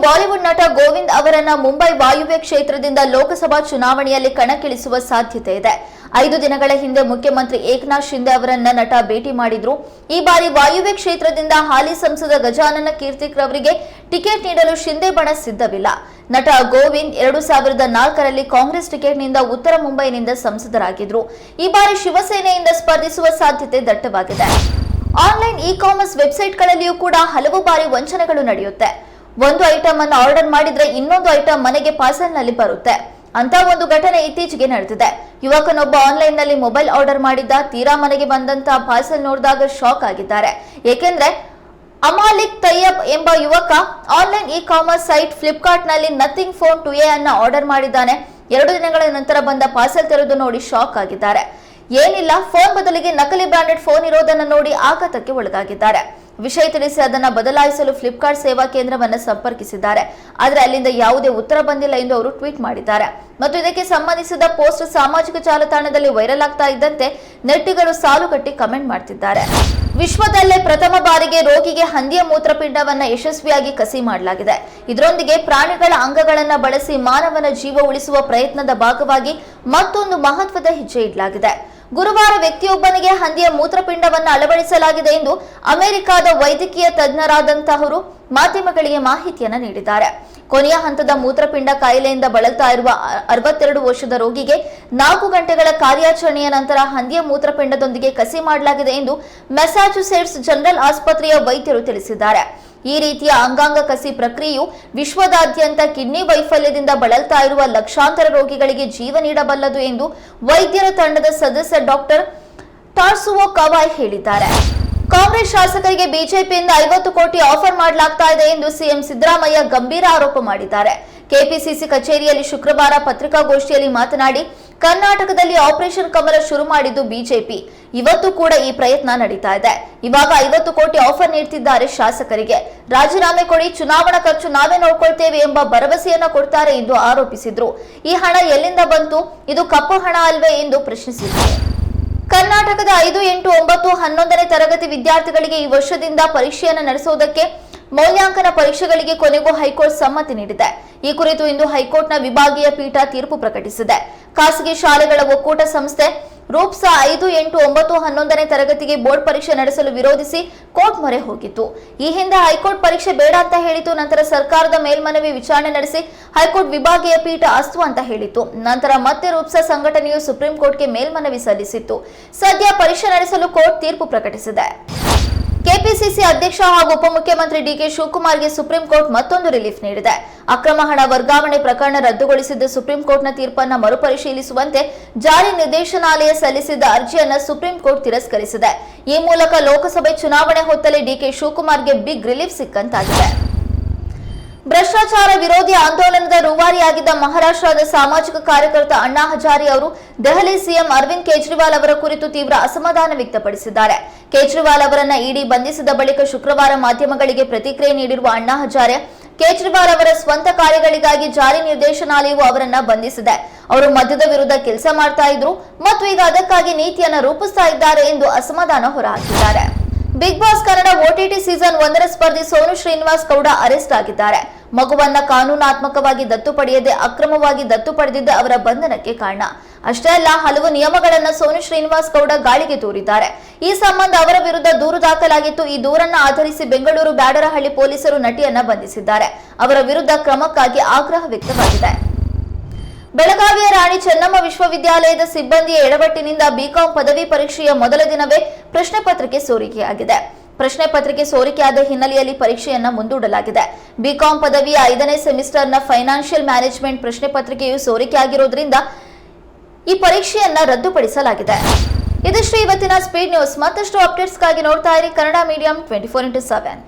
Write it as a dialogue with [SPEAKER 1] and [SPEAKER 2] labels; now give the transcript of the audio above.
[SPEAKER 1] ನಟ ಗೋವಿಂದ್ ಅವರನ್ನ ಮುಂಬೈ ವಾಯುವ್ಯ ಕ್ಷೇತ್ರದಿಂದ ಲೋಕಸಭಾ ಚುನಾವಣೆಯಲ್ಲಿ ಕಣಕ್ಕಿಳಿಸುವ ಸಾಧ್ಯತೆ ಇದೆ. ಐದು ದಿನಗಳ ಹಿಂದೆ ಮುಖ್ಯಮಂತ್ರಿ ಏಕನಾಥ್ ಶಿಂದೆ ಅವರನ್ನ ನಟ ಭೇಟಿ ಮಾಡಿದ್ರು. ಈ ಬಾರಿ ವಾಯುವ್ಯ ಕ್ಷೇತ್ರದಿಂದ ಹಾಲಿ ಸಂಸದ ಗಜಾನನ ಕೀರ್ತಿಕ್ ರವರಿಗೆ ಟಿಕೆಟ್ ನೀಡಲು ಶಿಂದೆ ಬಣ ಸಿದ್ಧವಿಲ್ಲ. ನಟ ಗೋವಿಂದ್ ಎರಡು ಸಾವಿರದ ನಾಲ್ಕರಲ್ಲಿ ಕಾಂಗ್ರೆಸ್ ಟಿಕೆಟ್ನಿಂದ ಉತ್ತರ ಮುಂಬೈನಿಂದ ಸಂಸದರಾಗಿದ್ರು. ಈ ಬಾರಿ ಶಿವಸೇನೆಯಿಂದ ಸ್ಪರ್ಧಿಸುವ ಸಾಧ್ಯತೆ ದಟ್ಟವಾಗಿದೆ. ಆನ್ಲೈನ್ ಇ ಕಾಮರ್ಸ್ ವೆಬ್ಸೈಟ್ಗಳಲ್ಲಿಯೂ ಕೂಡ ಹಲವು ಬಾರಿ ವಂಚನೆಗಳು ನಡೆಯುತ್ತೆ. ಒಂದು ಐಟಮ್ ಅನ್ನು ಆರ್ಡರ್ ಮಾಡಿದ್ರೆ ಇನ್ನೊಂದು ಐಟಮ್ ಮನೆಗೆ ಪಾರ್ಸೆಲ್ನಲ್ಲಿ ಬರುತ್ತೆ. ಅಂತ ಒಂದು ಘಟನೆ ಇತ್ತೀಚೆಗೆ ನಡೆದಿದೆ. ಯುವಕನೊಬ್ಬ ಆನ್ಲೈನ್ನಲ್ಲಿ ಮೊಬೈಲ್ ಆರ್ಡರ್ ಮಾಡಿದ್ದ, ತೀರಾ ಮನೆಗೆ ಬಂದಂತ ಪಾರ್ಸೆಲ್ ನೋಡಿದಾಗ ಶಾಕ್ ಆಗಿದ್ದಾರೆ. ಏಕೆಂದ್ರೆ ಅಮಾಲಿಕ್ ತಯ್ಯಬ್ ಎಂಬ ಯುವಕ ಆನ್ಲೈನ್ ಇ ಕಾಮರ್ಸ್ ಸೈಟ್ ಫ್ಲಿಪ್ಕಾರ್ಟ್ನಲ್ಲಿ ನಥಿಂಗ್ ಫೋನ್ ಟು ಎ ಅನ್ನ ಆರ್ಡರ್ ಮಾಡಿದ್ದಾನೆ. ಎರಡು ದಿನಗಳ ನಂತರ ಬಂದ ಪಾರ್ಸೆಲ್ ತೆರೆದು ನೋಡಿ ಶಾಕ್ ಆಗಿದ್ದಾರೆ. ಏನಿಲ್ಲ ಫೋನ್ ಬದಲಿಗೆ ನಕಲಿ ಬ್ರಾಂಡೆಡ್ ಫೋನ್ ಇರೋದನ್ನ ನೋಡಿ ಆಘಾತಕ್ಕೆ ಒಳಗಾಗಿದ್ದಾರೆ. ವಿಷಯ ತಿಳಿಸಿ ಅದನ್ನ ಬದಲಾಯಿಸಲು ಫ್ಲಿಪ್ಕಾರ್ಟ್ ಸೇವಾ ಕೇಂದ್ರವನ್ನು ಸಂಪರ್ಕಿಸಿದ್ದಾರೆ. ಆದರೆ ಅಲ್ಲಿಂದ ಯಾವುದೇ ಉತ್ತರ ಬಂದಿಲ್ಲ ಎಂದು ಅವರು ಟ್ವೀಟ್ ಮಾಡಿದ್ದಾರೆ. ಮತ್ತು ಇದಕ್ಕೆ ಸಂಬಂಧಿಸಿದ ಪೋಸ್ಟ್ ಸಾಮಾಜಿಕ ಜಾಲತಾಣದಲ್ಲಿ ವೈರಲ್ ಆಗ್ತಾ ಇದ್ದಂತೆ ನೆಟ್ಟಿಗರು ಸಾಲುಗಟ್ಟಿ ಕಮೆಂಟ್ ಮಾಡ್ತಿದ್ದಾರೆ. ವಿಶ್ವದಲ್ಲೇ ಪ್ರಥಮ ಬಾರಿಗೆ ರೋಗಿಗೆ ಹಂದಿಯ ಮೂತ್ರಪಿಂಡವನ್ನ ಯಶಸ್ವಿಯಾಗಿ ಕಸಿ ಮಾಡಲಾಗಿದೆ. ಇದರೊಂದಿಗೆ ಪ್ರಾಣಿಗಳ ಅಂಗಗಳನ್ನು ಬಳಸಿ ಮಾನವನ ಜೀವ ಉಳಿಸುವ ಪ್ರಯತ್ನದ ಭಾಗವಾಗಿ ಮತ್ತೊಂದು ಮಹತ್ವದ ಹೆಜ್ಜೆ ಇಡಲಾಗಿದೆ. ಗುರುವಾರ ವ್ಯಕ್ತಿಯೊಬ್ಬನಿಗೆ ಹಂದಿಯ ಮೂತ್ರಪಿಂಡವನ್ನು ಅಳವಡಿಸಲಾಗಿದೆ ಎಂದು ಅಮೆರಿಕದ ವೈದ್ಯಕೀಯ ತಜ್ಞರಾದಂತಹವರು ಮಾಧ್ಯಮಗಳಿಗೆ ಮಾಹಿತಿಯನ್ನು ನೀಡಿದ್ದಾರೆ. ಕೊನೆಯ ಹಂತದ ಮೂತ್ರಪಿಂಡ ಕಾಯಿಲೆಯಿಂದ ಬಳಲ್ತಾ ಇರುವ ಅರವತ್ತೆರಡು ವರ್ಷದ ರೋಗಿಗೆ ನಾಲ್ಕು ಗಂಟೆಗಳ ಕಾರ್ಯಾಚರಣೆಯ ನಂತರ ಹಂದಿಯ ಮೂತ್ರಪಿಂಡದೊಂದಿಗೆ ಕಸಿ ಮಾಡಲಾಗಿದೆ ಎಂದು ಮೆಸಾಚುಸೆಟ್ಸ್ ಜನರಲ್ ಆಸ್ಪತ್ರೆಯ ವೈದ್ಯರು ತಿಳಿಸಿದ್ದಾರೆ. ಈ ರೀತಿಯ ಅಂಗಾಂಗ ಕಸಿ ಪ್ರಕ್ರಿಯೆಯು ವಿಶ್ವದಾದ್ಯಂತ ಕಿಡ್ನಿ ವೈಫಲ್ಯದಿಂದ ಬಳಲ್ತಾ ಇರುವ ಲಕ್ಷಾಂತರ ರೋಗಿಗಳಿಗೆ ಜೀವ ನೀಡಬಲ್ಲದು ಎಂದು ವೈದ್ಯರ ತಂಡದ ಸದಸ್ಯ ಡಾಕ್ಟರ್ ಟಾರ್ಸುವೋ ಕವಾಯ್ ಹೇಳಿದ್ದಾರೆ. ಕಾಂಗ್ರೆಸ್ ಶಾಸಕರಿಗೆ ಬಿಜೆಪಿಯಿಂದ ಐವತ್ತು ಕೋಟಿ ಆಫರ್ ಮಾಡಲಾಗ್ತಾ ಇದೆ ಎಂದು ಸಿಎಂ ಸಿದ್ದರಾಮಯ್ಯ ಗಂಭೀರ ಆರೋಪ ಮಾಡಿದ್ದಾರೆ. ಕೆಪಿಸಿಸಿ ಕಚೇರಿಯಲ್ಲಿ ಶುಕ್ರವಾರ ಪತ್ರಿಕಾಗೋಷ್ಠಿಯಲ್ಲಿ ಮಾತನಾಡಿ ಕರ್ನಾಟಕದಲ್ಲಿ ಆಪರೇಷನ್ ಕಮಲ ಶುರು ಮಾಡಿದ್ದು ಬಿಜೆಪಿ. ಇವತ್ತು ಕೂಡ ಈ ಪ್ರಯತ್ನ ನಡೀತಾ ಇದೆ. ಇವಾಗ ಐವತ್ತು ಕೋಟಿ ಆಫರ್ ನೀಡ್ತಿದ್ದಾರೆ ಶಾಸಕರಿಗೆ. ರಾಜೀನಾಮೆ ಕೊಡಿ, ಚುನಾವಣಾ ಖರ್ಚು ನಾವೇ ನೋಡ್ಕೊಳ್ತೇವೆ ಎಂಬ ಭರವಸೆಯನ್ನ ಕೊಡ್ತಾರೆ ಎಂದು ಆರೋಪಿಸಿದ್ರು. ಈ ಹಣ ಎಲ್ಲಿಂದ ಬಂತು? ಇದು ಕಪ್ಪು ಹಣ ಅಲ್ವೇ ಎಂದು ಪ್ರಶ್ನಿಸಿದ್ರು. ಕರ್ನಾಟಕದ ಐದು ಎಂಟು ಒಂಬತ್ತು ಹನ್ನೊಂದನೇ ತರಗತಿ ವಿದ್ಯಾರ್ಥಿಗಳಿಗೆ ಈ ವರ್ಷದಿಂದ ಪರೀಕ್ಷೆಯನ್ನು ನಡೆಸುವುದಕ್ಕೆ ಮೌಲ್ಯಾಂಕನ ಪರೀಕ್ಷೆಗಳಿಗೆ ಕೊನೆಗೂ ಹೈಕೋರ್ಟ್ ಸಮ್ಮತಿ ನೀಡಿದೆ. ಈ ಕುರಿತು ಇಂದು ಹೈಕೋರ್ಟ್ನ ವಿಭಾಗೀಯ ಪೀಠ ತೀರ್ಪು ಪ್ರಕಟಿಸಿದೆ. ಖಾಸಗಿ ಶಾಲೆಗಳ ಒಕ್ಕೂಟ ಸಂಸ್ಥೆ ರೂಪ್ಸಾ ಐದು ಎಂಟು ಒಂಬತ್ತು ಹನ್ನೊಂದನೇ ತರಗತಿಗೆ ಬೋರ್ಡ್ ಪರೀಕ್ಷೆ ನಡೆಸಲು ವಿರೋಧಿಸಿ ಕೋರ್ಟ್ ಮೊರೆ ಹೋಗಿತ್ತು. ಈ ಹಿಂದೆ ಹೈಕೋರ್ಟ್ ಪರೀಕ್ಷೆ ಬೇಡ ಅಂತ ಹೇಳಿತು ನಂತರ ಸರ್ಕಾರದ ಮೇಲ್ಮನವಿ ವಿಚಾರಣೆ ನಡೆಸಿ ಹೈಕೋರ್ಟ್ ವಿಭಾಗೀಯ ಪೀಠ ಅಸ್ತು ಅಂತ ಹೇಳಿತ್ತು. ನಂತರ ಮತ್ತೆ ರೂಪ್ಸಾ ಸಂಘಟನೆಯು ಸುಪ್ರೀಂ ಕೋರ್ಟ್ಗೆ ಮೇಲ್ಮನವಿ ಸಲ್ಲಿಸಿತ್ತು. ಸದ್ಯ ಪರೀಕ್ಷೆ ನಡೆಸಲು ಕೋರ್ಟ್ ತೀರ್ಪು ಪ್ರಕಟಿಸಿದೆ. ಕೆಪಿಸಿಸಿ ಅಧ್ಯಕ್ಷ ಹಾಗೂ ಉಪಮುಖ್ಯಮಂತ್ರಿ ಡಿಕೆ ಶಿವಕುಮಾರ್ಗೆ ಸುಪ್ರೀಂ ಕೋರ್ಟ್ ಮತ್ತೊಂದು ರಿಲೀಫ್ ನೀಡಿದೆ. ಅಕ್ರಮ ಹಣ ವರ್ಗಾವಣೆ ಪ್ರಕರಣ ರದ್ದುಗೊಳಿಸಿದ್ದು ಸುಪ್ರೀಂ ಕೋರ್ಟ್ನ ತೀರ್ಪನ್ನು ಮರುಪರಿಶೀಲಿಸುವಂತೆ ಜಾರಿ ನಿರ್ದೇಶನಾಲಯ ಸಲ್ಲಿಸಿದ್ದ ಅರ್ಜಿಯನ್ನು ಸುಪ್ರೀಂ ಕೋರ್ಟ್ ತಿರಸ್ಕರಿಸಿದೆ. ಈ ಮೂಲಕ ಲೋಕಸಭೆ ಚುನಾವಣೆ ಹೊತ್ತಲ್ಲಿ ಡಿಕೆ ಶಿವಕುಮಾರ್ಗೆ ಬಿಗ್ ರಿಲೀಫ್ ಸಿಕ್ಕಂತಾಗಿದೆ. ಭ್ರಷ್ಟಾಚಾರ ವಿರೋಧಿ ಆಂದೋಲನದ ರೂವಾರಿಯಾಗಿದ್ದ ಮಹಾರಾಷ್ಟ್ರದ ಸಾಮಾಜಿಕ ಕಾರ್ಯಕರ್ತ ಅಣ್ಣಾ ಹಜಾರಿ ಅವರು ದೆಹಲಿ ಸಿಎಂ ಅರವಿಂದ್ ಕೇಜ್ರಿವಾಲ್ ಅವರ ಕುರಿತು ತೀವ್ರ ಅಸಮಾಧಾನ ವ್ಯಕ್ತಪಡಿಸಿದ್ದಾರೆ. ಕೇಜ್ರಿವಾಲ್ ಅವರನ್ನ ಇಡಿ ಬಂಧಿಸಿದ ಬಳಿಕ ಶುಕ್ರವಾರ ಮಾಧ್ಯಮಗಳಿಗೆ ಪ್ರತಿಕ್ರಿಯೆ ನೀಡಿರುವ ಅಣ್ಣಾ ಹಜಾರೆ, ಕೇಜ್ರಿವಾಲ್ ಅವರ ಸ್ವಂತ ಕಾರ್ಯಗಳಿಗಾಗಿ ಜಾರಿ ನಿರ್ದೇಶನಾಲಯವು ಅವರನ್ನ ಬಂಧಿಸಿದೆ. ಅವರು ಮದ್ಯದ ವಿರುದ್ಧ ಕೆಲಸ ಮಾಡ್ತಾ ಇದ್ರು ಮತ್ತು ಈಗ ಅದಕ್ಕಾಗಿ ನೀತಿಯನ್ನು ರೂಪಿಸ್ತಾ ಇದ್ದಾರೆ ಎಂದು ಅಸಮಾಧಾನ ಹೊರಹಾಕಿದ್ದಾರೆ. Big boss Kannada OTT season ಒಂದರ ಸ್ಪರ್ಧಿ ಸೋನು ಶ್ರೀನಿವಾಸ್ ಗೌಡ ಅರೆಸ್ಟ್ ಆಗಿದ್ದಾರೆ. ಮಗುವನ್ನ ಕಾನೂನಾತ್ಮಕವಾಗಿ ದತ್ತು ಪಡೆಯದೆ ಅಕ್ರಮವಾಗಿ ದತ್ತು ಪಡೆದಿದ್ದ ಅವರ ಬಂಧನಕ್ಕೆ ಕಾರಣ. ಅಷ್ಟೇ ಅಲ್ಲ, ಹಲವು ನಿಯಮಗಳನ್ನ ಸೋನು ಶ್ರೀನಿವಾಸ್ ಗೌಡ ಗಾಳಿಗೆ ತೂರಿದ್ದಾರೆ. ಈ ಸಂಬಂಧ ಅವರ ವಿರುದ್ಧ ದೂರು ದಾಖಲಾಗಿತ್ತು. ಈ ದೂರನ್ನ ಆಧರಿಸಿ ಬೆಂಗಳೂರು ಬ್ಯಾಡರಹಳ್ಳಿ ಪೊಲೀಸರು ನಟಿಯನ್ನ ಬಂಧಿಸಿದ್ದಾರೆ. ಅವರ ವಿರುದ್ಧ ಕ್ರಮಕ್ಕಾಗಿ ಆಗ್ರಹ ವ್ಯಕ್ತವಾಗಿದೆ. ಬೆಳಗಾವಿಯ ರಾಣಿ ಚೆನ್ನಮ್ಮ ವಿಶ್ವವಿದ್ಯಾಲಯದ ಸಿಬ್ಬಂದಿಯ ಎಡವಟ್ಟಿನಿಂದ ಬಿಕಾಂ ಪದವಿ ಪರೀಕ್ಷೆಯ ಮೊದಲ ದಿನವೇ ಪ್ರಶ್ನೆ ಪತ್ರಿಕೆ ಸೋರಿಕೆಯಾಗಿದೆ ಪ್ರಶ್ನೆ ಪತ್ರಿಕೆ ಸೋರಿಕೆಯಾದ ಹಿನ್ನೆಲೆಯಲ್ಲಿ ಪರೀಕ್ಷೆಯನ್ನ ಮುಂದೂಡಲಾಗಿದೆ. ಬಿಕಾಂ ಪದವಿಯ ಐದನೇ ಸೆಮಿಸ್ಟರ್ನ ಫೈನಾನ್ಷಿಯಲ್ ಮ್ಯಾನೇಜ್ಮೆಂಟ್ ಪ್ರಶ್ನೆ ಪತ್ರಿಕೆಯು ಸೋರಿಕೆಯಾಗಿರೋದ್ರಿಂದ ಈ ಪರೀಕ್ಷೆಯನ್ನ ರದ್ದುಪಡಿಸಲಾಗಿದೆ. ಇದಿಷ್ಟು ಇವತ್ತಿನ ಸ್ಪೀಡ್ ನ್ಯೂಸ್ ಮತ್ತಷ್ಟು ಅಪ್ಡೇಟ್ಸ್ಗಾಗಿ ನೋಡ್ತಾ ಇರಿ Kannada medium twenty four into seven